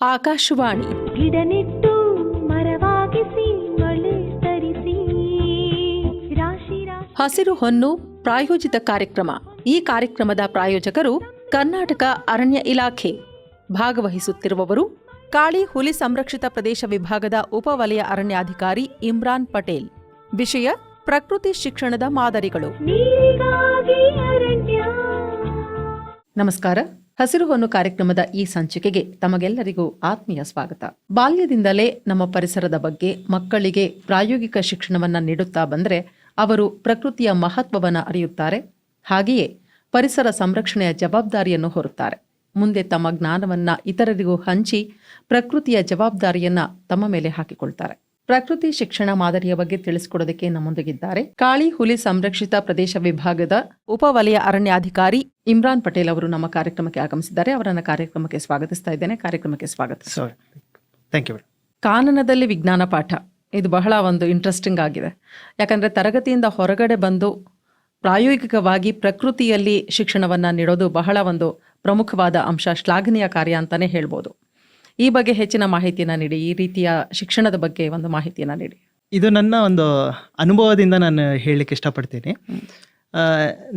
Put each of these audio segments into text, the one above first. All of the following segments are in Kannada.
ಆಕಾಶವಾಣಿ. ಗಿಡ ನೆಟ್ಟು ಮರವಾಗಿಸಿ ಮಳೆ ತರಿಸಿ. ರಾಶಿ ರಾಶಿ. ಹಸಿರು ಹೊನ್ನು ಪ್ರಾಯೋಜಿತ ಕಾರ್ಯಕ್ರಮ. ಈ ಕಾರ್ಯಕ್ರಮದ ಪ್ರಾಯೋಜಕರು ಕರ್ನಾಟಕ ಅರಣ್ಯ ಇಲಾಖೆ. ಭಾಗವಹಿಸುತ್ತಿರುವವರು ಕಾಳಿ ಹುಲಿ ಸಂರಕ್ಷಿತ ಪ್ರದೇಶ ವಿಭಾಗದ ಉಪವಲಯ ಅರಣ್ಯಾಧಿಕಾರಿ ಇಮ್ರಾನ್ ಪಟೇಲ್. ವಿಷಯ ಪ್ರಕೃತಿ ಶಿಕ್ಷಣದ ಮಾದರಿಗಳು. ನಮಸ್ಕಾರ. ಹಸಿರು ಹೊನ್ನು ಕಾರ್ಯಕ್ರಮದ ಈ ಸಂಚಿಕೆಗೆ ತಮಗೆಲ್ಲರಿಗೂ ಆತ್ಮೀಯ ಸ್ವಾಗತ. ಬಾಲ್ಯದಿಂದಲೇ ನಮ್ಮ ಪರಿಸರದ ಬಗ್ಗೆ ಮಕ್ಕಳಿಗೆ ಪ್ರಾಯೋಗಿಕ ಶಿಕ್ಷಣವನ್ನು ನೀಡುತ್ತಾ ಬಂದರೆ ಅವರು ಪ್ರಕೃತಿಯ ಮಹತ್ವವನ್ನು ಅರಿಯುತ್ತಾರೆ. ಹಾಗೆಯೇ ಪರಿಸರ ಸಂರಕ್ಷಣೆಯ ಜವಾಬ್ದಾರಿಯನ್ನು ಹೊರುತ್ತಾರೆ. ಮುಂದೆ ತಮ್ಮ ಜ್ಞಾನವನ್ನ ಇತರರಿಗೂ ಹಂಚಿ ಪ್ರಕೃತಿಯ ಜವಾಬ್ದಾರಿಯನ್ನು ತಮ್ಮ ಮೇಲೆ ಹಾಕಿಕೊಳ್ತಾರೆ. ಪ್ರಕೃತಿ ಶಿಕ್ಷಣ ಮಾದರಿಯ ಬಗ್ಗೆ ತಿಳಿಸಿಕೊಡೋದಕ್ಕೆ ನಮ್ಮೊಂದಿಗಿದ್ದಾರೆ. ಕಾಳಿ ಹುಲಿ ಸಂರಕ್ಷಿತ ಪ್ರದೇಶ ವಿಭಾಗದ ಉಪವಲಯ ಅರಣ್ಯಾಧಿಕಾರಿ ಇಮ್ರಾನ್ ಪಟೇಲ್ ಅವರು ನಮ್ಮ ಕಾರ್ಯಕ್ರಮಕ್ಕೆ ಆಗಮಿಸಿದ್ದಾರೆ. ಅವರನ್ನ ಕಾರ್ಯಕ್ರಮಕ್ಕೆ ಸ್ವಾಗತಿಸ್ತಾ ಇದ್ದೇನೆ. ಕಾರ್ಯಕ್ರಮಕ್ಕೆ ಸ್ವಾಗತ. ಥ್ಯಾಂಕ್ ಯು ಕಾನನದಲ್ಲಿ ವಿಜ್ಞಾನ ಪಾಠ. ಇದು ಬಹಳ ಒಂದು ಇಂಟ್ರೆಸ್ಟಿಂಗ್ ಆಗಿದೆ. ಯಾಕಂದ್ರೆ ತರಗತಿಯಿಂದ ಹೊರಗಡೆ ಬಂದು ಪ್ರಾಯೋಗಿಕವಾಗಿ ಪ್ರಕೃತಿಯಲ್ಲಿ ಶಿಕ್ಷಣವನ್ನ ನೀಡೋದು ಬಹಳ ಒಂದು ಪ್ರಮುಖವಾದ ಅಂಶ ಶ್ಲಾಘನೀಯ ಕಾರ್ಯ ಅಂತಾನೆ ಹೇಳ್ಬೋದು. ಈ ಬಗ್ಗೆ ಹೆಚ್ಚಿನ ಮಾಹಿತಿಯನ್ನು ನೀಡಿ ಈ ರೀತಿಯ ಶಿಕ್ಷಣದ ಬಗ್ಗೆ ಒಂದು ಮಾಹಿತಿಯನ್ನು ನೀಡಿ. ಇದು ನನ್ನ ಒಂದು ಅನುಭವದಿಂದ ನಾನು ಹೇಳಲಿಕ್ಕೆ ಇಷ್ಟಪಡ್ತೀನಿ.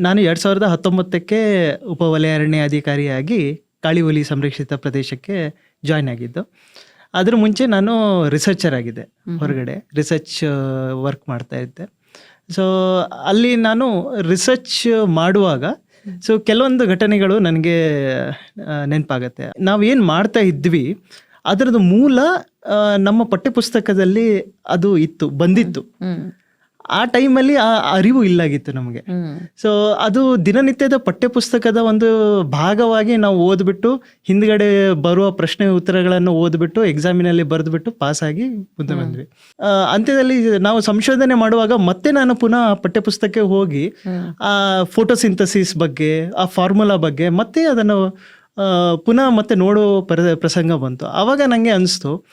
ನಾನು ಎರಡು ಸಾವಿರದ ಹತ್ತೊಂಬತ್ತಕ್ಕೆ ಉಪವಲಯ ಅರಣ್ಯ ಅಧಿಕಾರಿಯಾಗಿ ಕಾಳಿಹುಲಿ ಸಂರಕ್ಷಿತ ಪ್ರದೇಶಕ್ಕೆ ಜಾಯ್ನ್ ಆಗಿದ್ದು ಅದ್ರ ಮುಂಚೆ ನಾನು ರಿಸರ್ಚರ್ ಆಗಿದ್ದೆ ಹೊರಗಡೆ ರಿಸರ್ಚ್ ವರ್ಕ್ ಮಾಡ್ತಾ ಇದ್ದೆ. ಸೊ ಅಲ್ಲಿ ನಾನು ರಿಸರ್ಚ್ ಮಾಡುವಾಗ ಸೊ ಕೆಲವೊಂದು ಘಟನೆಗಳು ನನಗೆ ನೆನಪಾಗತ್ತೆ. ನಾವೇನು ಮಾಡ್ತಾ ಇದ್ವಿ, ಅದರದ್ದು ಮೂಲ ನಮ್ಮ ಪಠ್ಯಪುಸ್ತಕದಲ್ಲಿ ಅದು ಇತ್ತು, ಬಂದಿತ್ತು. ಆ ಟೈಮಲ್ಲಿ ಆ ಅರಿವು ಇಲ್ಲಾಗಿತ್ತು ನಮಗೆ. ಸೊ ಅದು ದಿನನಿತ್ಯದ ಪಠ್ಯಪುಸ್ತಕದ ಒಂದು ಭಾಗವಾಗಿ ನಾವು ಓದ್ಬಿಟ್ಟು ಹಿಂದ್ಗಡೆ ಬರುವ ಪ್ರಶ್ನೆ ಉತ್ತರಗಳನ್ನು ಓದ್ಬಿಟ್ಟು ಎಕ್ಸಾಮಿನಲ್ಲಿ ಬರೆದ್ಬಿಟ್ಟು ಪಾಸ್ ಆಗಿ ಮುಂದೆ ಬಂದ್ವಿ. ಅಂತ್ಯದಲ್ಲಿ ನಾವು ಸಂಶೋಧನೆ ಮಾಡುವಾಗ ಮತ್ತೆ ನಾನು ಪುನಃ ಪಠ್ಯಪುಸ್ತಕಕ್ಕೆ ಹೋಗಿ. ಆ ಫೋಟೋಸಿಂಥಸಿಸ್ ಬಗ್ಗೆ ಆ ಫಾರ್ಮುಲಾ ಬಗ್ಗೆ ಮತ್ತೆ ಅದನ್ನು ಪುನಃ ಮತ್ತೆ ನೋಡೋ ಪರ ಪ್ರಸಂಗ ಬಂತು. ಆವಾಗ ನನಗೆ ಅನಿಸ್ತು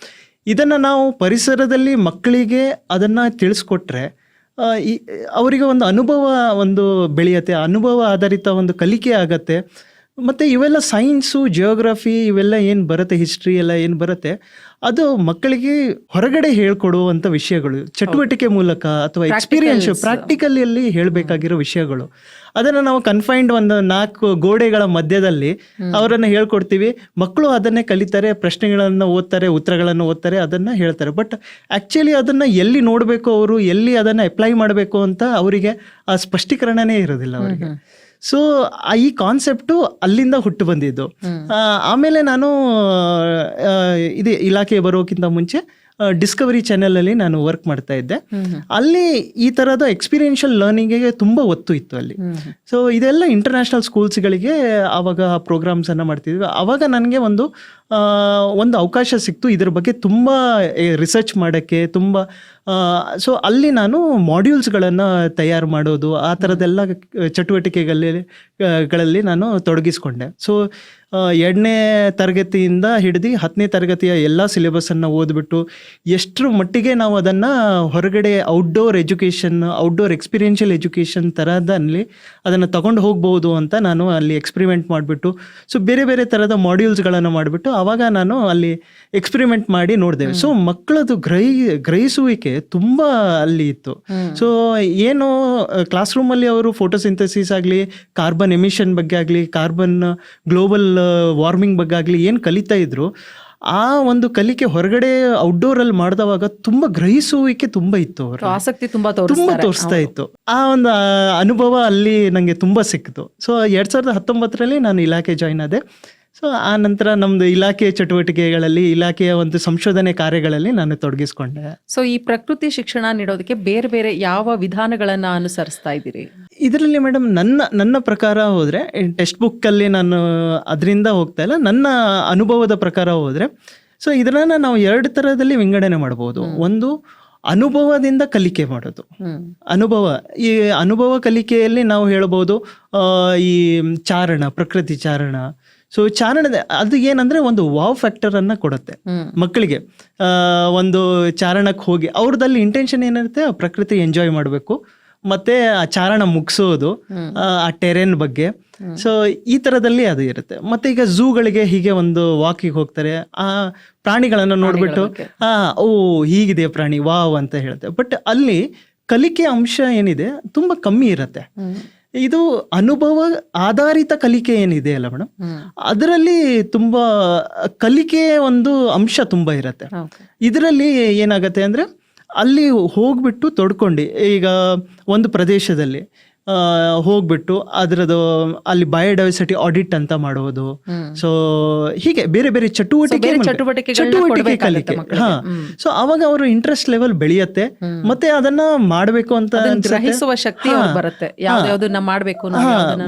ಇದನ್ನು ನಾವು ಪರಿಸರದಲ್ಲಿ ಮಕ್ಕಳಿಗೆ ಅದನ್ನು ತಿಳಿಸ್ಕೊಟ್ರೆ ಈ, ಅವರಿಗೆ ಒಂದು ಅನುಭವ, ಒಂದು ಬೆಳೆಯುತ್ತೆ. ಅನುಭವ ಆಧಾರಿತ ಒಂದು ಕಲಿಕೆ ಆಗತ್ತೆ. ಮತ್ತು ಇವೆಲ್ಲ ಸೈನ್ಸು ಜಿಯೋಗ್ರಫಿ ಇವೆಲ್ಲ ಏನು ಬರುತ್ತೆ ಹಿಸ್ಟ್ರಿ ಎಲ್ಲ ಏನು ಬರುತ್ತೆ? ಅದು ಮಕ್ಕಳಿಗೆ ಹೊರಗಡೆ ಹೇಳ್ಕೊಡುವಂತ ವಿಷಯಗಳು ಚಟುವಟಿಕೆ ಮೂಲಕ ಅಥವಾ ಎಕ್ಸ್ಪೀರಿಯನ್ಸ್ ಪ್ರಾಕ್ಟಿಕಲ್ ಪ್ರಾಕ್ಟಿಕಲಿಯಲ್ಲಿ ಹೇಳಬೇಕಾಗಿರೋ ವಿಷಯಗಳು. ಅದನ್ನು ನಾವು ಕನ್ಫೈನ್ಡ್ ಒಂದು ನಾಲ್ಕು ಗೋಡೆಗಳ ಮಧ್ಯದಲ್ಲಿ ಅವರನ್ನು ಹೇಳ್ಕೊಡ್ತೀವಿ. ಮಕ್ಕಳು ಅದನ್ನೇ ಕಲಿತಾರೆ ಪ್ರಶ್ನೆಗಳನ್ನು ಓದ್ತಾರೆ ಉತ್ತರಗಳನ್ನು ಓದ್ತಾರೆ ಅದನ್ನು ಹೇಳ್ತಾರೆ. ಬಟ್ ಆ್ಯಕ್ಚುಲಿ ಅದನ್ನು ಎಲ್ಲಿ ನೋಡಬೇಕು ಅವರು ಎಲ್ಲಿ ಅದನ್ನು ಅಪ್ಲೈ ಮಾಡಬೇಕು ಅಂತ ಅವರಿಗೆ ಆ ಸ್ಪಷ್ಟೀಕರಣನೇ ಇರೋದಿಲ್ಲ ಅವರಿಗೆ. ಸೊ ಈ ಕಾನ್ಸೆಪ್ಟು ಅಲ್ಲಿಂದ ಹುಟ್ಟು ಬಂದಿದ್ದು. ಆಮೇಲೆ ನಾನು ಇದೆ ಇಲಾಖೆ ಬರೋಕ್ಕಿಂತ ಮುಂಚೆ ಡಿಸ್ಕವರಿ ಚಾನೆಲಲ್ಲಿ ನಾನು ವರ್ಕ್ ಮಾಡ್ತಾ ಇದ್ದೆ. ಅಲ್ಲಿ ಈ ಥರದ ಎಕ್ಸ್ಪೀರಿಯನ್ಷಿಯಲ್ ಲರ್ನಿಂಗಿಗೆ ತುಂಬ ಒತ್ತು ಇತ್ತು ಅಲ್ಲಿ. ಸೊ ಇದೆಲ್ಲ ಇಂಟರ್ನ್ಯಾಷನಲ್ ಸ್ಕೂಲ್ಸ್ಗಳಿಗೆ ಆವಾಗ ಪ್ರೋಗ್ರಾಮ್ಸನ್ನು ಮಾಡ್ತಿದ್ವಿ. ಆವಾಗ ನನಗೆ ಒಂದು ಒಂದು ಅವಕಾಶ ಸಿಕ್ತು. ಇದ್ರ ಬಗ್ಗೆ ತುಂಬ ರಿಸರ್ಚ್ ಮಾಡೋಕ್ಕೆ, ತುಂಬ ಸೊ ಅಲ್ಲಿ ನಾನು ಮಾಡ್ಯೂಲ್ಸ್ಗಳನ್ನು ತಯಾರು ಮಾಡೋದು, ಆ ಥರದ್ದೆಲ್ಲ ಚಟುವಟಿಕೆಗಳಲ್ಲಿ ಗಳಲ್ಲಿ ನಾನು ತೊಡಗಿಸ್ಕೊಂಡೆ. ಸೊ ಎರಡನೇ ತರಗತಿಯಿಂದ ಹಿಡಿದು ಹತ್ತನೇ ತರಗತಿಯ ಎಲ್ಲ ಸಿಲೆಬಸನ್ನು ಓದ್ಬಿಟ್ಟು ಎಷ್ಟರ ಮಟ್ಟಿಗೆ ನಾವು ಅದನ್ನು ಹೊರಗಡೆ outdoor education outdoor experiential education ಥರದಲ್ಲಿ ಅದನ್ನು ತಗೊಂಡು ಹೋಗ್ಬೋದು ಅಂತ ನಾನು ಅಲ್ಲಿ ಎಕ್ಸ್ಪೆರಿಮೆಂಟ್ ಮಾಡಿಬಿಟ್ಟು ಸೊ ಬೇರೆ ಬೇರೆ ಥರದ ಮಾಡ್ಯೂಲ್ಸ್ಗಳನ್ನು ಮಾಡಿಬಿಟ್ಟು ಆವಾಗ ನಾನು ಅಲ್ಲಿ ಎಕ್ಸ್ಪೆರಿಮೆಂಟ್ ಮಾಡಿ ನೋಡಿದೆ ಸೊ ಮಕ್ಕಳದು ಗ್ರಹಿ ಗ್ರಹಿಸುವಿಕೆ ತುಂಬ ಅಲ್ಲಿ ಇತ್ತು. ಸೊ ಏನು ಕ್ಲಾಸ್ ರೂಮಲ್ಲಿ ಅವರು ಫೋಟೋಸಿಂಥಸಿಸ್ ಆಗಲಿ ಕಾರ್ಬನ್ ಎಮಿಷನ್ ಬಗ್ಗೆ ಆಗಲಿ ಕಾರ್ಬನ್ ಗ್ಲೋಬಲ್ ವಾರ್ಮಿಂಗ್ ಬಗ್ಗೆ ಆಗಲಿ ಏನು ಕಲಿತಾ ಇದ್ರು ಆ ಒಂದು ಕಲಿಕೆ ಹೊರಗಡೆ ಔಟ್ಡೋರಲ್ಲಿ ಮಾಡಿದವಾಗ ತುಂಬಾ ಗ್ರಹಿಸುವಿಕೆ ತುಂಬಾ ಇತ್ತು ಅವರು ಆಸಕ್ತಿ ತುಂಬಾ ತುಂಬಾ ತೋರಿಸ್ತಾ ಇತ್ತು. ಆ ಒಂದು ಅನುಭವ ಅಲ್ಲಿ ನನಗೆ ತುಂಬಾ ಸಿಕ್ತು ಸೊ ಎರಡ್ ಸಾವಿರದ ಹತ್ತೊಂಬತ್ತರಲ್ಲಿ ನಾನು ಇಲಾಖೆ ಜಾಯ್ನ್ ಆದೆ. ಸೊ ಆ ನಂತರ ನಮ್ದು ಇಲಾಖೆಯ ಚಟುವಟಿಕೆಗಳಲ್ಲಿ ಇಲಾಖೆಯ ಒಂದು ಸಂಶೋಧನೆ ಕಾರ್ಯಗಳಲ್ಲಿ ನಾನು ತೊಡಗಿಸ್ಕೊಂಡೆ. ಸೊ ಈ ಪ್ರಕೃತಿ ಶಿಕ್ಷಣ ನೀಡೋದಕ್ಕೆ ಬೇರೆ ಬೇರೆ ಯಾವ ವಿಧಾನಗಳನ್ನ ಅನುಸರಿಸ್ತಾ ಇದ್ದೀರಿ? ಇದರಲ್ಲಿ ಮೇಡಮ್ ನನ್ನ ನನ್ನ ಪ್ರಕಾರ ಹೋದ್ರೆ ಟೆಕ್ಸ್ಟ್ ಬುಕ್ಕಲ್ಲಿ ನಾನು ಅದರಿಂದ ಹೋಗ್ತಾ ಇಲ್ಲ ನನ್ನ ಅನುಭವದ ಪ್ರಕಾರ ಹೋದ್ರೆ ಸೊ ಇದನ್ನ ನಾವು ಎರಡು ತರದಲ್ಲಿ ವಿಂಗಡಣೆ ಮಾಡ್ಬೋದು. ಒಂದು ಅನುಭವದಿಂದ ಕಲಿಕೆ ಮಾಡೋದು. ಅನುಭವ ಈ ಅನುಭವ ಕಲಿಕೆಯಲ್ಲಿ ನಾವು ಹೇಳ್ಬೋದು ಈ ಚಾರಣ ಪ್ರಕೃತಿ ಚಾರಣ ಸೊ ಚಾರಣದ ಅದು ಏನಂದ್ರೆ ಒಂದು ವಾವ್ ಫ್ಯಾಕ್ಟರ್ ಅನ್ನ ಕೊಡುತ್ತೆ. ಮಕ್ಕಳಿಗೆ. ಆ, ಒಂದು ಚಾರಣಕ್ಕೆ ಹೋಗಿ ಅವ್ರದಲ್ಲಿ ಇಂಟೆನ್ಷನ್ ಏನಿರುತ್ತೆ? ಪ್ರಕೃತಿ ಎಂಜಾಯ್ ಮಾಡಬೇಕು. ಮತ್ತೆ ಆ ಚಾರಣ ಮುಗಿಸೋದು ಆ ಟೆರೆನ್ ಬಗ್ಗೆ. ಸೊ ಈ ತರದಲ್ಲಿ ಅದು ಇರುತ್ತೆ. ಮತ್ತೆ ಈಗ ಝೂಗಳಿಗೆ ಹೀಗೆ ಒಂದು ವಾಕಿಗೆ ಹೋಗ್ತಾರೆ. ಆ ಪ್ರಾಣಿಗಳನ್ನ ನೋಡ್ಬಿಟ್ಟು. ಆ ಓ ಹೀಗಿದೆ ಪ್ರಾಣಿ ವಾವ್ ಅಂತ ಹೇಳುತ್ತೆ. ಬಟ್ ಅಲ್ಲಿ ಕಲಿಕೆ ಅಂಶ ಏನಿದೆ? ತುಂಬಾ ಕಮ್ಮಿ ಇರುತ್ತೆ. ಇದು ಅನುಭವ ಆಧಾರಿತ ಕಲಿಕೆ ಏನಿದೆ ಅಲ್ಲ ಮೇಡಮ್. ಅದರಲ್ಲಿ ತುಂಬಾ ಕಲಿಕೆ ಒಂದು ಅಂಶ ತುಂಬಾ ಇರುತ್ತೆ. ಇದರಲ್ಲಿ ಏನಾಗತ್ತೆ ಅಂದ್ರೆ ಅಲ್ಲಿ ಹೋಗ್ಬಿಟ್ಟು ತೊಡ್ಕೊಂಡು ಈಗ ಒಂದು ಪ್ರದೇಶದಲ್ಲಿ ಹೋಗ್ಬಿಟ್ಟು ಅದರದ್ದು ಅಲ್ಲಿ ಬಯೋಡೈವರ್ಸಿಟಿ ಆಡಿಟ್ ಅಂತ ಮಾಡುವುದು. ಸೊ ಹೀಗೆ ಬೇರೆ ಬೇರೆ ಚಟುವಟಿಕೆ ಚಟುವಟಿಕೆ ಕಲಿಕೆ. ಹಾ. ಸೊ ಅವಾಗ ಅವರು ಇಂಟ್ರೆಸ್ಟ್ ಲೆವೆಲ್ ಬೆಳೆಯುತ್ತೆ. ಮತ್ತೆ ಅದನ್ನ ಮಾಡಬೇಕು ಅಂತ. ಗ್ರಹಿಸುವ ಶಕ್ತಿ. ಬರುತ್ತೆ. ಯಾವ್ದಾವ್ದನ್ನ ಮಾಡಬೇಕು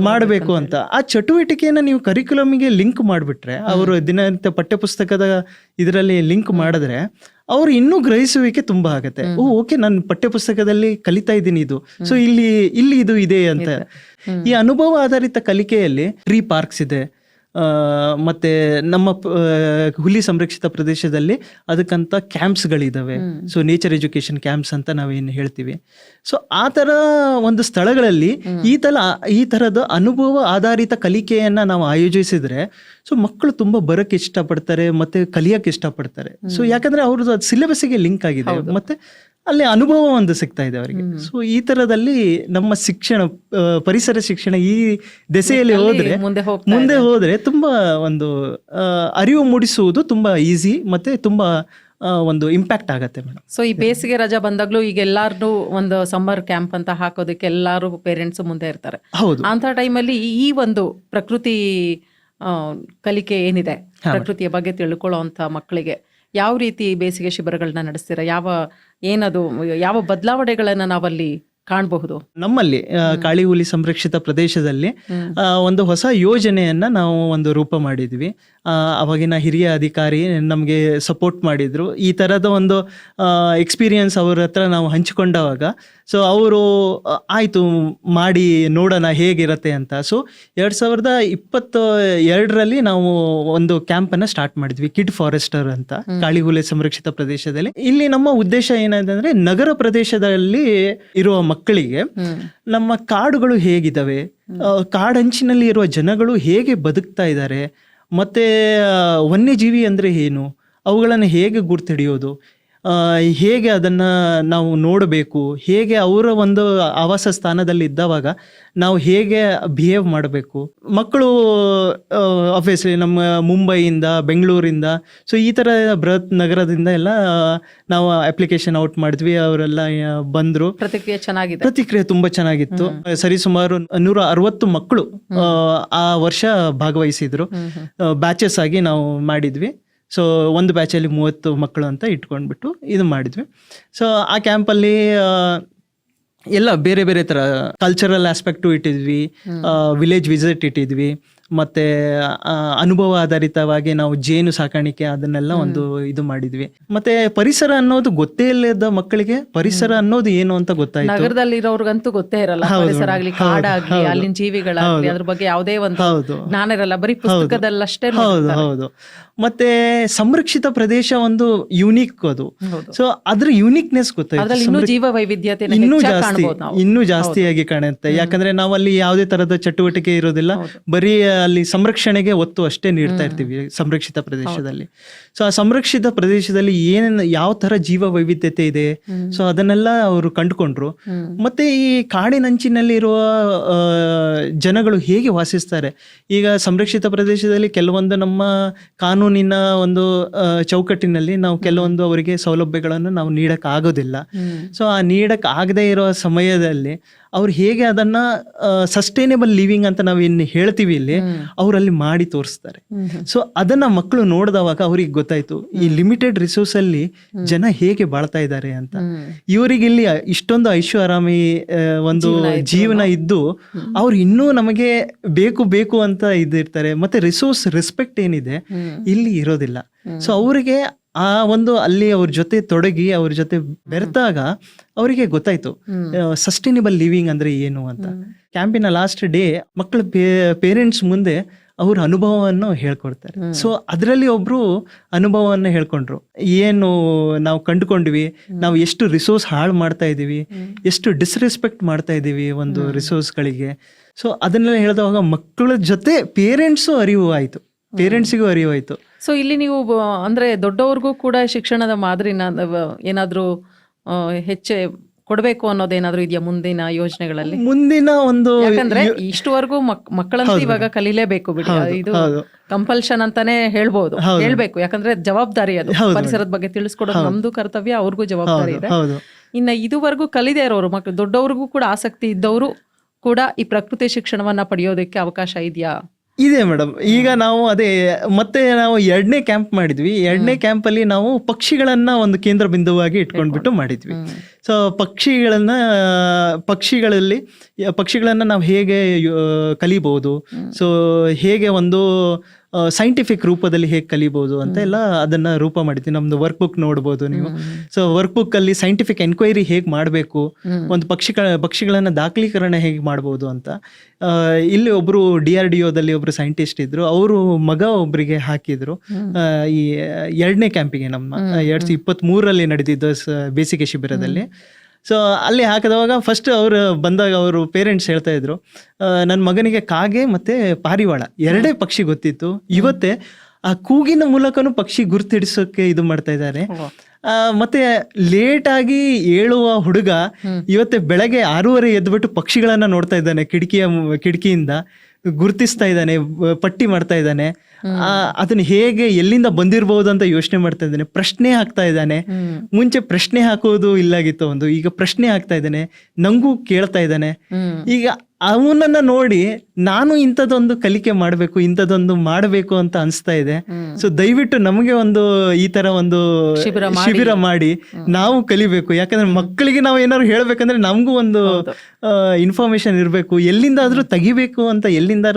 ಮಾಡ್ಬೇಕು ಅಂತ. ಆ ಚಟುವಟಿಕೆಯನ್ನ ನೀವು ಕರಿಕ್ಯುಲಮ್ಗೆ ಲಿಂಕ್ ಮಾಡಿಬಿಟ್ರೆ ಅವರು ದಿನನಿತ್ಯ ಪಠ್ಯಪುಸ್ತಕದ ಇದರಲ್ಲಿ ಲಿಂಕ್ ಮಾಡಿದ್ರೆ ಅವ್ರು ಇನ್ನೂ ಗ್ರಹಿಸುವಿಕೆ ತುಂಬಾ ಆಗುತ್ತೆ. ಓ ಓಕೆ ನಾನು ಪಠ್ಯಪುಸ್ತಕದಲ್ಲಿ ಕಲಿತಾ ಇದ್ದೀನಿ ಇದು. ಸೊ ಇಲ್ಲಿ ಇಲ್ಲಿ ಇದು ಇದೆ ಅಂತ. ಈ ಅನುಭವ ಆಧಾರಿತ ಕಲಿಕೆಯಲ್ಲಿ ಟ್ರೀ ಪಾರ್ಕ್ಸ್ ಇದೆ. ಮತ್ತೆ ನಮ್ಮ ಹುಲಿ ಸಂರಕ್ಷಿತ ಪ್ರದೇಶದಲ್ಲಿ ಅದಕ್ಕಂತ ಕ್ಯಾಂಪ್ಸ್ಗಳಿದಾವೆ. ಸೊ ನೇಚರ್ ಎಜುಕೇಶನ್ ಕ್ಯಾಂಪ್ಸ್ ಅಂತ ನಾವೇನು ಹೇಳ್ತೀವಿ. ಸೊ ಆ ಥರ ಒಂದು ಸ್ಥಳಗಳಲ್ಲಿ ಈ ತರ ಈ ಥರದ ಅನುಭವ ಆಧಾರಿತ ಕಲಿಕೆಯನ್ನ ನಾವು ಆಯೋಜಿಸಿದ್ರೆ ಸೊ ಮಕ್ಕಳು ತುಂಬಾ ಬರಕ್ಕೆ ಇಷ್ಟಪಡ್ತಾರೆ ಮತ್ತೆ ಕಲಿಯಕ್ಕೆ ಇಷ್ಟಪಡ್ತಾರೆ. ಸೊ ಯಾಕಂದ್ರೆ ಅವ್ರದ್ದು ಸಿಲೆಬಸ್ಗೆ ಲಿಂಕ್ ಆಗಿದೆ. ಮತ್ತೆ ಅಲ್ಲಿ ಅನುಭವ ಒಂದು ಸಿಗ್ತಾ ಇದೆ ಅವರಿಗೆ. ಸೊ ಈ ತರದಲ್ಲಿ ನಮ್ಮ ಶಿಕ್ಷಣ ಪರಿಸರ ಶಿಕ್ಷಣ ಈ ದೆಸೆಯಲ್ಲಿ ಹೋದ್ರೆ ಮುಂದೆ ಹೋದ್ರೆ ತುಂಬಾ ಒಂದು ಅರಿವು ಮೂಡಿಸುವುದು ತುಂಬಾ ಈಸಿ ಮತ್ತೆ ತುಂಬಾ ಒಂದು ಇಂಪ್ಯಾಕ್ಟ್ ಆಗತ್ತೆ ಮೇಡಮ್ ಸೊ ಈ ಬೇಸಿಗೆ ರಜಾ ಬಂದಾಗ್ಲೂ ಈಗ ಎಲ್ಲಾರು ಒಂದು ಸಮ್ಮರ್ ಕ್ಯಾಂಪ್ ಅಂತ ಹಾಕೋದಕ್ಕೆ ಎಲ್ಲಾರು ಪೇರೆಂಟ್ಸ್ ಮುಂದೆ ಇರ್ತಾರೆ. ಹೌದು. ಅಂತ ಟೈಮಲ್ಲಿ ಈ ಒಂದು ಪ್ರಕೃತಿ ಕಲಿಕೆ ಏನಿದೆ? ಪ್ರಕೃತಿಯ ಬಗ್ಗೆ ತಿಳ್ಕೊಳ್ಳೋಂಥ ಮಕ್ಕಳಿಗೆ. ಯಾವ ರೀತಿ ಬೇಸಿಗೆ ಶಿಬಿರಗಳನ್ನ ನಡೆಸ್ತೀರಾ? ಯಾವ ಏನದು ಯಾವ ಬದಲಾವಣೆಗಳನ್ನ ನಾವಲ್ಲಿ ಕಾಣಬಹುದು. ನಮ್ಮಲ್ಲಿ ಕಾಳಿ ಹುಲಿ ಸಂರಕ್ಷಿತ ಪ್ರದೇಶದಲ್ಲಿ ಒಂದು ಹೊಸ ಯೋಜನೆಯನ್ನ ನಾವು ಒಂದು ರೂಪ ಮಾಡಿದ್ವಿ. ಅವಾಗಿನ ಹಿರಿಯ ಅಧಿಕಾರಿ ನಮಗೆ ಸಪೋರ್ಟ್ ಮಾಡಿದ್ರು. ಈ ತರದ ಒಂದು ಎಕ್ಸ್ಪೀರಿಯನ್ಸ್ ಅವ್ರ ಹತ್ರ ನಾವು ಹಂಚಿಕೊಂಡವಾಗ ಸೊ ಅವರು ಆಯ್ತು ಮಾಡಿ ನೋಡೋಣ ಹೇಗಿರತ್ತೆ ಅಂತ. ಸೊ ಎರಡ್ ಸಾವಿರದ ಇಪ್ಪತ್ತ ಎರಡರಲ್ಲಿ ನಾವು ಒಂದು ಕ್ಯಾಂಪ್ ಅನ್ನ ಸ್ಟಾರ್ಟ್ ಮಾಡಿದ್ವಿ ಕಿಡ್ ಫಾರೆಸ್ಟರ್ ಅಂತ ಕಾಳಿಹುಲೆ ಸಂರಕ್ಷಿತ ಪ್ರದೇಶದಲ್ಲಿ. ಇಲ್ಲಿ ನಮ್ಮ ಉದ್ದೇಶ ಏನಾಯ್ತಂದ್ರೆ ನಗರ ಪ್ರದೇಶದಲ್ಲಿ ಇರುವ ಮಕ್ಕಳಿಗೆ ನಮ್ಮ ಕಾಡುಗಳು ಹೇಗಿದ್ದಾವೆ ಕಾಡಂಚಿನಲ್ಲಿ ಇರುವ ಜನಗಳು ಹೇಗೆ ಬದುಕ್ತಾ ಇದ್ದಾರೆ? ಮತ್ತೆ ವನ್ಯಜೀವಿ ಅಂದ್ರೆ ಏನು? ಅವುಗಳನ್ನು ಹೇಗೆ ಗುರ್ತಿಡಿಯೋದು? ಹೇಗೆ ಅದನ್ನ ನಾವು ನೋಡಬೇಕು ಹೇಗೆ ಅವರ ಒಂದು ಆವಾಸ ಸ್ಥಾನದಲ್ಲಿ ಇದ್ದವಾಗ ನಾವು ಹೇಗೆ ಬಿಹೇವ್ ಮಾಡಬೇಕು. ಮಕ್ಕಳು ಆಬ್ವಿಯಸ್ಲಿ ನಮ್ಮ ಮುಂಬೈಯಿಂದ ಬೆಂಗಳೂರಿಂದ ಸೊ ಈ ಥರ ಬೃಹತ್ ನಗರದಿಂದ ಎಲ್ಲ ನಾವು ಅಪ್ಲಿಕೇಶನ್ ಔಟ್ ಮಾಡಿದ್ವಿ ಅವರೆಲ್ಲ ಬಂದರು. ಪ್ರತಿಕ್ರಿಯೆ ಚೆನ್ನಾಗಿದೆ. ಪ್ರತಿಕ್ರಿಯೆ ತುಂಬಾ ಚೆನ್ನಾಗಿತ್ತು. ಸರಿಸುಮಾರು ನೂರ ಅರವತ್ತು ಮಕ್ಕಳು ಆ ವರ್ಷ ಭಾಗವಹಿಸಿದ್ರು. ಬ್ಯಾಚಸ್ ಆಗಿ ನಾವು ಮಾಡಿದ್ವಿ. ಸೊ ಒಂದು ಬ್ಯಾಚಲ್ಲಿ ಮೂವತ್ತು ಮಕ್ಕಳು ಅಂತ ಇಟ್ಕೊಂಡ್ಬಿಟ್ಟು ಇದು ಮಾಡಿದ್ವಿ. ಸೊ ಆ ಕ್ಯಾಂಪಲ್ಲಿ ಎಲ್ಲ ಬೇರೆ ಬೇರೆ ತರ ಕಲ್ಚರಲ್ ಆಸ್ಪೆಕ್ಟು ಇಟ್ಟಿದ್ವಿ. ವಿಲೇಜ್ ವಿಸಿಟ್ ಇಟ್ಟಿದ್ವಿ. ಮತ್ತೆ ಅನುಭವ ಆಧಾರಿತವಾಗಿ ನಾವು ಜೇನು ಸಾಕಾಣಿಕೆ ಅದನ್ನೆಲ್ಲ ಒಂದು ಇದು ಮಾಡಿದ್ವಿ. ಮತ್ತೆ ಪರಿಸರ ಅನ್ನೋದು ಗೊತ್ತೇ ಇಲ್ಲದ ಮಕ್ಕಳಿಗೆ ಪರಿಸರ ಅನ್ನೋದು ಏನು ಅಂತ ಗೊತ್ತಾಯ್ತು. ನಗರದಲ್ಲಿರೋರ್ಗಂತೂ ಗೊತ್ತೇ ಇರಲ್ಲ. ಪರಿಸರ. ಆಗ್ಲಿ ಕಾಡಾಗ್ಲಿ ಅಲ್ಲಿನ ಜೀವಿಗಳಾಗ್ಲಿ. ಅದ್ರ ಬಗ್ಗೆ ಯಾವುದೇ ಒಂದು ಜ್ಞಾನ ಇರಲ್ಲ. ಬರೀ ಪುಸ್ತಕದಲ್ಲಷ್ಟೇ ಹೌದು ಹೌದು. ಮತ್ತೆ ಸಂರಕ್ಷಿತ ಪ್ರದೇಶ ಒಂದು ಯುನೀಕ್ ಅದು. ಸೊ ಅದ್ರ ಯುನೀಕ್ನೆಸ್ ಗೊತ್ತಾಯ್ತು. ಇನ್ನೂ ಜೀವ ವೈವಿಧ್ಯತೆ ಇನ್ನೂ ಜಾಸ್ತಿ ಇನ್ನೂ ಜಾಸ್ತಿಯಾಗಿ ಕಾಣುತ್ತೆ. ಯಾಕಂದ್ರೆ ನಾವು ಅಲ್ಲಿ ಯಾವುದೇ ತರದ ಚಟುವಟಿಕೆ ಇರೋದಿಲ್ಲ. ಬರೀ ಅಲ್ಲಿ ಸಂರಕ್ಷಣೆಗೆ ಒತ್ತು ಅಷ್ಟೇ ನೀಡ್ತಾ ಇರ್ತೀವಿ ಸಂರಕ್ಷಿತ ಪ್ರದೇಶದಲ್ಲಿ. ಸೊ ಆ ಸಂರಕ್ಷಿತ ಪ್ರದೇಶದಲ್ಲಿ ಏನೇನು ಯಾವ ತರ ಜೀವ ವೈವಿಧ್ಯತೆ ಇದೆ ಸೊ ಅದನ್ನೆಲ್ಲ ಅವರು ಕಂಡುಕೊಂಡ್ರು. ಮತ್ತೆ ಈ ಕಾಡಿನಂಚಿನಲ್ಲಿ ಇರುವ ಜನಗಳು ಹೇಗೆ ವಾಸಿಸ್ತಾರೆ? ಈಗ ಸಂರಕ್ಷಿತ ಪ್ರದೇಶದಲ್ಲಿ ಕೆಲವೊಂದು ನಮ್ಮ ಕಾನೂನಿನ ಒಂದು ಚೌಕಟ್ಟಿನಲ್ಲಿ ನಾವು ಕೆಲವೊಂದು ಅವರಿಗೆ ಸೌಲಭ್ಯಗಳನ್ನು ನಾವು ನೀಡಕ್ ಆಗೋದಿಲ್ಲ. ಸೊ ಆ ನೀಡಕ್ ಆಗದೇ ಇರೋ ಸಮಯದಲ್ಲಿ ಅವ್ರು ಹೇಗೆ ಅದನ್ನ ಸಸ್ಟೈನೇಬಲ್ ಲಿವಿಂಗ್ ಅಂತ ನಾವು ಇನ್ನು ಹೇಳ್ತೀವಿ ಇಲ್ಲಿ. ಅವರಲ್ಲಿ ಮಾಡಿ ತೋರಿಸ್ತಾರೆ. ಸೊ ಅದನ್ನ ಮಕ್ಕಳು ನೋಡಿದವಾಗ ಅವ್ರಿಗೆ ಗೊತ್ತಾಯ್ತು ಈ ಲಿಮಿಟೆಡ್ ರಿಸೋರ್ಸ್ ಅಲ್ಲಿ ಜನ ಹೇಗೆ ಬಾಳ್ತಾ ಇದ್ದಾರೆ ಅಂತ. ಇವರಿಗೆ ಇಲ್ಲಿ ಇಷ್ಟೊಂದು ಐಶ್ವರಾಮಿ ಒಂದು ಜೀವನ ಇದ್ದು ಅವ್ರು ಇನ್ನೂ ನಮಗೆ ಬೇಕು ಬೇಕು ಅಂತ ಇದ್ದಿರ್ತಾರೆ ಮತ್ತೆ ರಿಸೋರ್ಸ್ ರೆಸ್ಪೆಕ್ಟ್ ಏನಿದೆ ಇಲ್ಲಿ ಇರೋದಿಲ್ಲ. ಸೊ ಅವರಿಗೆ ಆ ಒಂದು ಅಲ್ಲಿ ಅವ್ರ ಜೊತೆ ತೊಡಗಿ ಅವ್ರ ಜೊತೆ ಬೆರೆತಾಗ ಅವರಿಗೆ ಗೊತ್ತಾಯ್ತು ಸಸ್ಟೈನಬಲ್ ಲಿವಿಂಗ್ ಅಂದ್ರೆ ಏನು ಅಂತ. ಕ್ಯಾಂಪಿನ ಲಾಸ್ಟ್ ಡೇ ಮಕ್ಕಳ ಪೇರೆಂಟ್ಸ್ ಮುಂದೆ ಅವ್ರ ಅನುಭವವನ್ನು ಹೇಳ್ಕೊಡ್ತಾರೆ. ಸೊ ಅದರಲ್ಲಿ ಒಬ್ರು ಅನುಭವವನ್ನು ಹೇಳ್ಕೊಂಡ್ರು. ಏನು ನಾವು ಕಂಡುಕೊಂಡ್ವಿ ನಾವು ಎಷ್ಟು ರಿಸೋರ್ಸ್ ಹಾಳು ಮಾಡ್ತಾ ಇದೀವಿ ಎಷ್ಟು ಡಿಸ್ರೆಸ್ಪೆಕ್ಟ್ ಮಾಡ್ತಾ ಇದೀವಿ ಒಂದು ರಿಸೋರ್ಸ್ಗಳಿಗೆ ಸೊ ಅದನ್ನೆಲ್ಲ ಹೇಳಿದಾಗ ಮಕ್ಕಳ ಜೊತೆ ಪೇರೆಂಟ್ಸು ಅರಿವು ಆಯ್ತು. ಪೇರೆಂಟ್ಸಿಗೂ ಅರಿವಾಯ್ತು. ಸೊ ಇಲ್ಲಿ ನೀವು ಅಂದ್ರೆ ದೊಡ್ಡವ್ರಿಗೂ ಕೂಡ ಶಿಕ್ಷಣದ ಮಾದರಿನ ಏನಾದ್ರು ಹೆಚ್ಚೆ ಕೊಡಬೇಕು ಅನ್ನೋದೇನಾದ್ರೂ ಇದೆಯಾ ಮುಂದಿನ ಯೋಜನೆಗಳಲ್ಲಿ? ಮುಂದಿನ ಒಂದು ಯಾಕಂದ್ರೆ ಇಷ್ಟುವರೆಗೂ ಮಕ್ ಮಕ್ಕಳಂತೂ ಇವಾಗ ಕಲಿಲೇಬೇಕು ಬಿಡಿ. ಇದು. ಕಂಪಲ್ಷನ್ ಅಂತಾನೆ ಹೇಳ್ಬೋದು. ಹೇಳ್ಬೇಕು. ಯಾಕಂದ್ರೆ ಜವಾಬ್ದಾರಿ ಅದು. ಪರಿಸರದ ಬಗ್ಗೆ ತಿಳಿಸ್ಕೊಡೋದು ನಮ್ದು ಕರ್ತವ್ಯ ಅವ್ರಿಗೂ ಜವಾಬ್ದಾರಿ ಇದೆ. ಇನ್ನ ಇದುವರೆಗೂ ಕಲಿದೇ ಇರೋರು ಮಕ್ಕಳು ದೊಡ್ಡವ್ರಿಗೂ ಕೂಡ ಆಸಕ್ತಿ ಇದ್ದವರು ಕೂಡ ಈ ಪ್ರಕೃತಿ ಶಿಕ್ಷಣವನ್ನ ಪಡೆಯೋದಕ್ಕೆ ಅವಕಾಶ ಇದೆಯಾ? ಇದೆ ಮೇಡಮ್. ಈಗ ನಾವು ಅದೇ ಮತ್ತೆ ನಾವು ಎರಡನೇ ಕ್ಯಾಂಪ್ ಮಾಡಿದ್ವಿ. ಎರಡನೇ ಕ್ಯಾಂಪ್ ಅಲ್ಲಿ ನಾವು ಪಕ್ಷಿಗಳನ್ನ ಒಂದು ಕೇಂದ್ರ ಬಿಂದುವಾಗಿ ಇಟ್ಕೊಂಡ್ಬಿಟ್ಟು ಮಾಡಿದ್ವಿ. ಸೊ ಪಕ್ಷಿಗಳನ್ನ ಪಕ್ಷಿಗಳಲ್ಲಿ ಪಕ್ಷಿಗಳನ್ನ ನಾವು ಹೇಗೆ ಕಲಿಬಹುದು? ಸೊ ಹೇಗೆ ಒಂದು ಸೈಂಟಿಫಿಕ್ ರೂಪದಲ್ಲಿ ಹೇಗೆ ಕಲಿಬಹುದು ಅಂತ ಎಲ್ಲ ಅದನ್ನ ರೂಪ ಮಾಡಿದ್ವಿ. ನಮ್ದು ವರ್ಕ್ ಬುಕ್ ನೋಡ್ಬೋದು ನೀವು. ಸೊ ವರ್ಕ್ ಬುಕ್ ಅಲ್ಲಿ ಸೈಂಟಿಫಿಕ್ ಎನ್ಕ್ವೈರಿ ಹೇಗೆ ಮಾಡಬೇಕು ಒಂದು ಪಕ್ಷಿಗಳ ಪಕ್ಷಿಗಳನ್ನ ದಾಖಲೀಕರಣ ಹೇಗೆ ಮಾಡ್ಬೋದು ಅಂತ ಇಲ್ಲಿ ಒಬ್ರು ಡಿ ಆರ್ ಡಿ ಒದಲ್ಲಿ ಒಬ್ರು ಸೈಂಟಿಸ್ಟ್ ಇದ್ರು. ಅವರು ಮಗ ಒಬ್ರಿಗೆ ಹಾಕಿದ್ರು. ಈ ಎರಡನೇ ಕ್ಯಾಂಪಿಗೆ ನಮ್ಮ ಎರಡ್ ಸಾವಿರದ ಇಪ್ಪತ್ತ್ ಮೂರರಲ್ಲಿ ನಡೆದಿದ್ದ ಬೇಸಿಗೆ ಶಿಬಿರದಲ್ಲಿ. ಸೊ ಅಲ್ಲಿ ಹಾಕಿದವಾಗ ಫಸ್ಟ್ ಅವರು ಬಂದಾಗ ಅವರು ಪೇರೆಂಟ್ಸ್ ಹೇಳ್ತಾ ಇದ್ರು ನನ್ನ ಮಗನಿಗೆ ಕಾಗೆ ಮತ್ತೆ ಪಾರಿವಾಳ ಎರಡೇ ಪಕ್ಷಿ ಗೊತ್ತಿತ್ತು. ಇವತ್ತೇ ಆ ಕೂಗಿನ ಮೂಲಕನೂ ಪಕ್ಷಿ ಗುರ್ತಿಡಿಸೋಕೆ ಇದು ಮಾಡ್ತಾ ಇದ್ದಾರೆ. ಮತ್ತೆ ಲೇಟ್ ಆಗಿ ಏಳುವ ಹುಡುಗ ಇವತ್ತೆ ಬೆಳಗ್ಗೆ ಆರೂವರೆ ಎದ್ಬಿಟ್ಟು ಪಕ್ಷಿಗಳನ್ನ ನೋಡ್ತಾ ಇದ್ದಾನೆ ಕಿಟಕಿಯ ಕಿಟಕಿಯಿಂದ. ಗುರ್ತಿಸ್ತಾ ಇದ್ದಾನೆ ಪಟ್ಟಿ ಮಾಡ್ತಾ ಇದ್ದಾನೆ. ಆ, ಅದನ್ನ ಹೇಗೆ ಎಲ್ಲಿಂದ ಬಂದಿರಬಹುದು ಅಂತ ಯೋಚನೆ ಮಾಡ್ತಾ ಇದ್ದಾನೆ. ಪ್ರಶ್ನೆ ಹಾಕ್ತಾ ಇದ್ದಾನೆ. ಮುಂಚೆ ಪ್ರಶ್ನೆ ಹಾಕೋದು ಇಲ್ಲಾಗಿತ್ತು ಒಂದು. ಈಗ ಪ್ರಶ್ನೆ ಹಾಕ್ತಾ ಇದ್ದಾನೆ. ನಂಗೂ ಕೇಳ್ತಾ ಇದ್ದಾನೆ. ಈಗ ಅವನನ್ನ ನೋಡಿ ನಾನು ಇಂಥದ್ದೊಂದು ಕಲಿಕೆ ಮಾಡಬೇಕು ಇಂಥದ್ದೊಂದು ಮಾಡಬೇಕು ಅಂತ ಅನಿಸ್ತಾ ಇದೆ. ಸೊ ದಯವಿಟ್ಟು ನಮಗೆ ಒಂದು ಈ ತರ ಒಂದು ಶಿಬಿರ ಮಾಡಿ. ನಾವು ಕಲಿಬೇಕು. ಯಾಕಂದ್ರೆ ಮಕ್ಕಳಿಗೆ ನಾವು ಏನಾದ್ರು ಹೇಳ್ಬೇಕಂದ್ರೆ ನಮಗೂ ಒಂದು ಇನ್ಫಾರ್ಮೇಶನ್ ಇರಬೇಕು. ಎಲ್ಲಿಂದಾದ್ರೂ ತೆಗಿಬೇಕು ಅಂತ ಎಲ್ಲಿಂದಾರ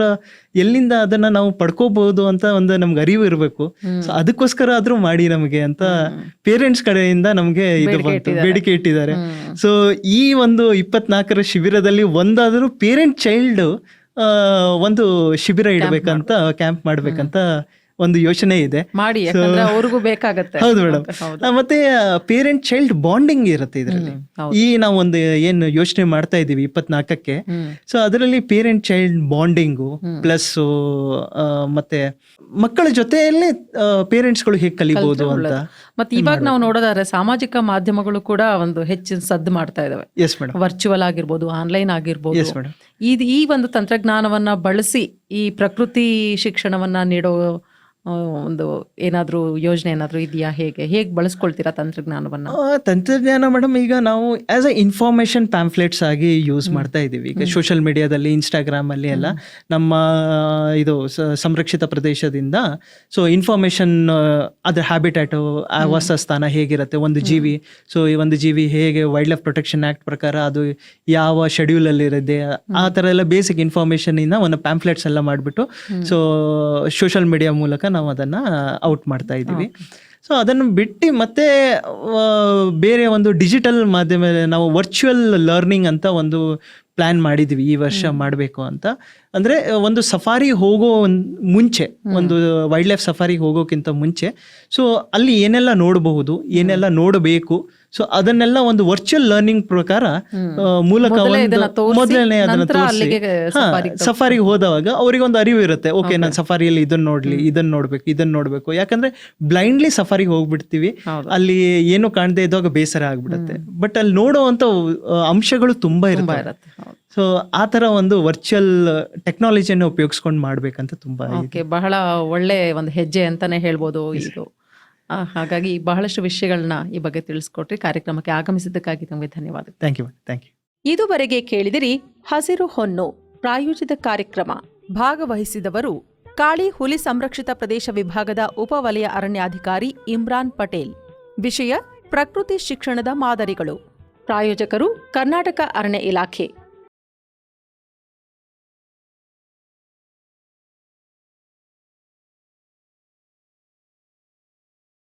ಎಲ್ಲಿಂದ ಅದನ್ನ ನಾವು ಪಡ್ಕೋಬಹುದು ಅಂತ ಒಂದು ನಮ್ಗೆ ಅರಿವು ಇರಬೇಕು. ಸೊ ಅದಕ್ಕೋಸ್ಕರ ಆದ್ರೂ ಮಾಡಿ ನಮಗೆ ಅಂತ ಪೇರೆಂಟ್ಸ್ ಕಡೆಯಿಂದ ನಮಗೆ ಇದು ಬಂತು ಬೇಡಿಕೆ ಇಟ್ಟಿದ್ದಾರೆ. ಸೊ ಈ ಒಂದು ಇಪ್ಪತ್ನಾಲ್ಕರ ಶಿಬಿರದಲ್ಲಿ ಒಂದಾದರೂ ಪೇರೆಂಟ್ ಚೈಲ್ಡ್ ಒಂದು ಶಿಬಿರ ಇಡಬೇಕಂತ ಕ್ಯಾಂಪ್ ಮಾಡ್ಬೇಕಂತ ಒಂದು ಯೋಚನೆ ಇದೆ. ಮಾಡಿ ಯಾಕಂದ್ರೆ ಅವ್ರಿಗೂ ಬೇಕಾಗತ್ತೆ. ಹೌದು ಮೇಡಮ್ ಮತ್ತೆ ಪೇರೆಂಟ್ ಚೈಲ್ಡ್ ಬಾಂಡಿಂಗ್ ಇರುತ್ತೆ ಇದರಲ್ಲಿ. ಈ ನಾವು ಒಂದು ಏನು ಯೋಚನೆ ಮಾಡ್ತಾ ಇದೀವಿ ಇಪ್ಪತ್ನಾಲ್ಕಕ್ಕೆ ಸೊ ಅದರಲ್ಲಿ ಪೇರೆಂಟ್ ಚೈಲ್ಡ್ ಬಾಂಡಿಂಗು ಪ್ಲಸ್ ಮತ್ತೆ ಮಕ್ಕಳ ಜೊತೆಯಲ್ಲೇ ಪೇರೆಂಟ್ಸ್ಗಳು ಹೇಗೆ ಕಲಿಬಹುದು ಅಂತ ಮತ್ತೆ ಇವಾಗ ನಾವು ನೋಡೋದಾದ್ರೆ ಸಾಮಾಜಿಕ ಮಾಧ್ಯಮಗಳು ಕೂಡ ಒಂದು ಹೆಚ್ಚಿನ ಸದ್ದು ಮಾಡ್ತಾ ಇದಾವೆ. ಎಸ್ ಮೇಡಮ್ ವರ್ಚುವಲ್ ಆಗಿರ್ಬೋದು ಆನ್ಲೈನ್ ಆಗಿರ್ಬೋದು. ಎಸ್ ಮೇಡಮ್ ಈ ಒಂದು ತಂತ್ರಜ್ಞಾನವನ್ನ ಬಳಸಿ ಈ ಪ್ರಕೃತಿ ಶಿಕ್ಷಣವನ್ನ ನೀಡೋ ಒಂದು ಏನಾದ್ರೂ ಯೋಜನೆ ಏನಾದರೂ ಇದೆಯಾ? ಹೇಗೆ? ಹೇಗೆ ಬಳಸ್ಕೊಳ್ತೀರಾ ತಂತ್ರಜ್ಞಾನವನ್ನು? ತಂತ್ರಜ್ಞಾನ ಮೇಡಮ್ ಈಗ ನಾವು ಆಸ್ ಅ ಇನ್ಫಾರ್ಮೇಷನ್ ಪ್ಯಾಂಫ್ಲೆಟ್ಸ್ ಆಗಿ ಯೂಸ್ ಮಾಡ್ತಾ ಇದ್ದೀವಿ. ಈಗ ಸೋಷಿಯಲ್ ಮೀಡಿಯಾದಲ್ಲಿ ಇನ್ಸ್ಟಾಗ್ರಾಮಲ್ಲಿ ಎಲ್ಲ ನಮ್ಮ ಇದು ಸಂರಕ್ಷಿತ ಪ್ರದೇಶದಿಂದ ಸೊ ಇನ್ಫಾರ್ಮೇಷನ್ ಅದರ ಹ್ಯಾಬಿಟ್ಯಾಟು ಆವಾಸ ಸ್ಥಾನ ಹೇಗಿರುತ್ತೆ? ಒಂದು ಜೀವಿ ಸೊ ಈ ಒಂದು ಜೀವಿ ಹೇಗೆ ವೈಲ್ಡ್ ಲೈಫ್ ಪ್ರೊಟೆಕ್ಷನ್ ಆ್ಯಕ್ಟ್ ಪ್ರಕಾರ ಅದು ಯಾವ ಶೆಡ್ಯೂಲ್ ಅಲ್ಲಿ ಇರುತ್ತೆ? ಆ ಥರ ಎಲ್ಲ ಬೇಸಿಕ್ ಇನ್ಫಾರ್ಮೇಷನ್ ಇಂದ ಒಂದು ಪ್ಯಾಂಫ್ಲೆಟ್ಸ್ ಎಲ್ಲ ಮಾಡಿಬಿಟ್ಟು ಸೊ ಸೋಷಿಯಲ್ ಮೀಡಿಯಾ ಮೂಲಕ ನಾವು ಅದನ್ನ ಔಟ್ ಮಾಡ್ತಾ ಇದ್ದೀವಿ. ಸೊ ಅದನ್ನು ಬಿಟ್ಟು ಮತ್ತೆ ಬೇರೆ ಒಂದು ಡಿಜಿಟಲ್ ಮಾಧ್ಯಮ ನಾವು ವರ್ಚುವಲ್ ಲರ್ನಿಂಗ್ ಅಂತ ಒಂದು ಪ್ಲಾನ್ ಮಾಡಿದ್ವಿ ಈ ವರ್ಷ ಮಾಡಬೇಕು ಅಂತ. ಅಂದ್ರೆ ಒಂದು ಸಫಾರಿ ಹೋಗೋ ಮುಂಚೆ ಒಂದು ವೈಲ್ಡ್ ಲೈಫ್ ಸಫಾರಿ ಹೋಗೋಕ್ಕಿಂತ ಮುಂಚೆ. ಸೊ ಅಲ್ಲಿ ಏನೆಲ್ಲ ನೋಡಬಹುದು ಏನೆಲ್ಲ ನೋಡಬೇಕು ಸೊ ಅದನ್ನೆಲ್ಲ ಒಂದು ವರ್ಚುವಲ್ ಲರ್ನಿಂಗ್ ಪ್ರಕಾರ ಮೂಲಕ ಮೊದಲನೇ ಅದನ್ನ ತೋರಿಸಿ. ಸಫಾರಿಗೆ ಹೋದವಾಗ ಅವರಿಗೆ ಒಂದು ಅರಿವು ಇರುತ್ತೆ. ಓಕೆ ನಾನು ಸಫಾರಿಯಲ್ಲಿ ಇದನ್ನ ನೋಡ್ಲಿ ಇದನ್ನ ನೋಡ್ಬೇಕು ಇದನ್ನ ನೋಡ್ಬೇಕು. ಯಾಕಂದ್ರೆ ಬ್ಲೈಂಡ್ಲಿ ಸಫಾರಿಗೆ ಹೋಗ್ಬಿಡ್ತೀವಿ. ಅಲ್ಲಿ ಏನು ಕಾಣದೇ ಇದ್ದಾಗ ಬೇಸರ ಆಗ್ಬಿಡುತ್ತೆ. ಬಟ್ ಅಲ್ಲಿ ನೋಡುವಂತ ಅಂಶಗಳು ತುಂಬಾ ಇರುತ್ತೆ. ಸೊ ಆ ತರ ಒಂದು ವರ್ಚುವಲ್ ಟೆಕ್ನಾಲಜಿಯನ್ನು ಉಪಯೋಗಿಸ್ಕೊಂಡು ಮಾಡ್ಬೇಕಂತ ತುಂಬಾ ಬಹಳ ಒಳ್ಳೆ ಒಂದು ಹೆಜ್ಜೆ ಅಂತಾನೆ ಹೇಳ್ಬೋದು ಇದು. ಹಾಗಾಗಿ ಬಹಳಷ್ಟು ವಿಷಯಗಳನ್ನ ಈ ಬಗ್ಗೆ ತಿಳಿಸ್ಕೊಟ್ರಿ. ಕಾರ್ಯಕ್ರಮಕ್ಕೆ ಆಗಮಿಸಿದ್ದಕ್ಕಾಗಿ ತಮಗೆ ಧನ್ಯವಾದ ಥ್ಯಾಂಕ್ ಯು ಥ್ಯಾಂಕ್ ಯು ಇದುವರೆಗೆ ಕೇಳಿದಿರಿ ಹಸಿರು ಹೊನ್ನು ಪ್ರಾಯೋಜಿತ ಕಾರ್ಯಕ್ರಮ ಭಾಗವಹಿಸಿದವರು ಕಾಳಿ ಹುಲಿ ಸಂರಕ್ಷಿತ ಪ್ರದೇಶ ವಿಭಾಗದ ಉಪವಲಯ ಅರಣ್ಯಾಧಿಕಾರಿ ಇಮ್ರಾನ್ ಪಟೇಲ್. ವಿಷಯ ಪ್ರಕೃತಿ ಶಿಕ್ಷಣದ ಮಾದರಿಗಳು. ಪ್ರಾಯೋಜಕರು ಕರ್ನಾಟಕ ಅರಣ್ಯ ಇಲಾಖೆ.